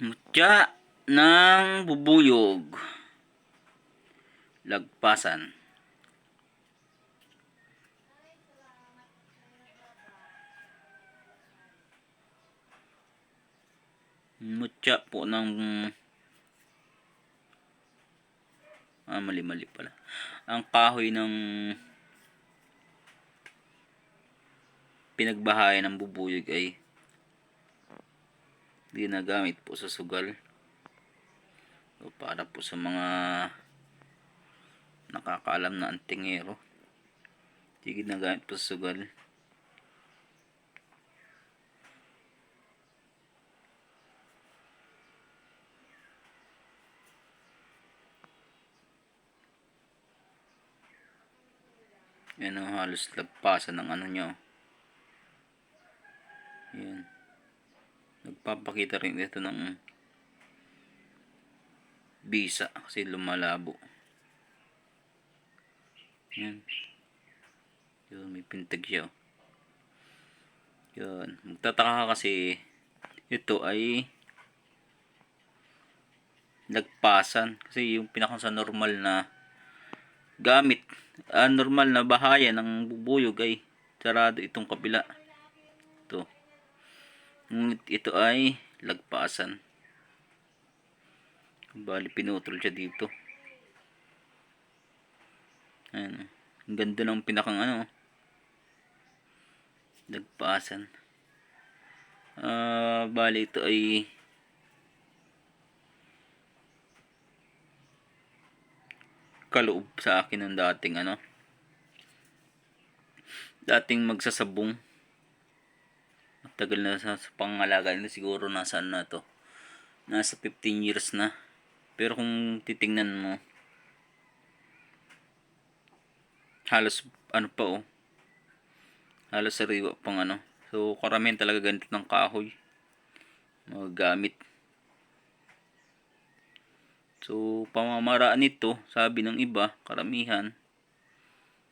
Mutya ng bubuyog. Lagpasan. Mutya po ng Ah, mali-mali pala. Ang kahoy ng pinagbahayan ng bubuyog ay ginagamit po sa sugal. So, para po sa mga nakakaalam na antingero. Hindi ginagamit po sa sugal. Yan ang halos lagpasan ng ano nyo. Yan. Nagpapakita rin ito ng bisa kasi lumalabo. Yan. Yun, may pintag siya. oh. Yun. Magtataka ka kasi ito ay lagpasan. Kasi yung pinakang sa normal na gamit, ah, normal na bahaya ng bubuyog ay sarado itong kabila. Ngunit ito ay lagpasan. Bali, pinutol siya dito. Ayan. Ang ganda ng pinakang ano. Lagpasan. Ah, bali ito ay kaloob sa akin ng dating ano. Dating magsasabong. Matagal na sa, sa pangalaga nila siguro nasa ano na to. Nasa 15 years na. Pero kung titingnan mo halos ano pa oh. Halos sariwa pang ano. So karamihan talaga ganito ng kahoy. Mga gamit. So, pamamaraan nito, sabi ng iba, karamihan,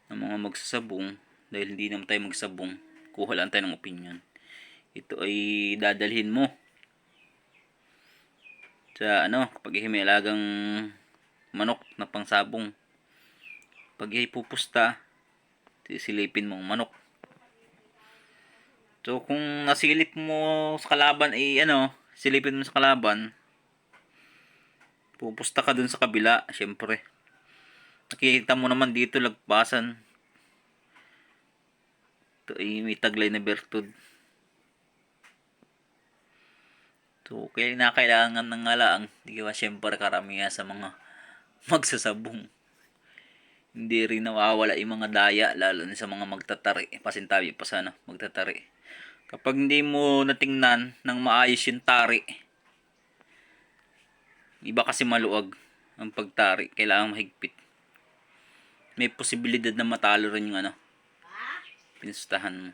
ng mga magsasabong, dahil hindi naman tayo magsabong, kuha lang tayo ng opinion. Ito ay dadalhin mo sa ano, kapag may alagang manok na pangsabong. Pag ipupusta, sisilipin mo ang manok. So, kung nasilip mo sa kalaban, ay ano, silipin mo sa kalaban, pupusta ka dun sa kabila, syempre. Nakikita mo naman dito lagpasan. Ito ay may taglay na bertud. So, kailangan ng ngalaang, di ba syempre karamihan sa mga magsasabong. Hindi rin nawawala yung mga daya, lalo na sa mga magtatari. Pasintabi pa sana, magtatari. Kapag hindi mo natingnan ng maayos yung tari, Iba kasi maluwag ang pagtari. Kailangan mahigpit. May posibilidad na matalo rin yung ano. Pinustahan mo.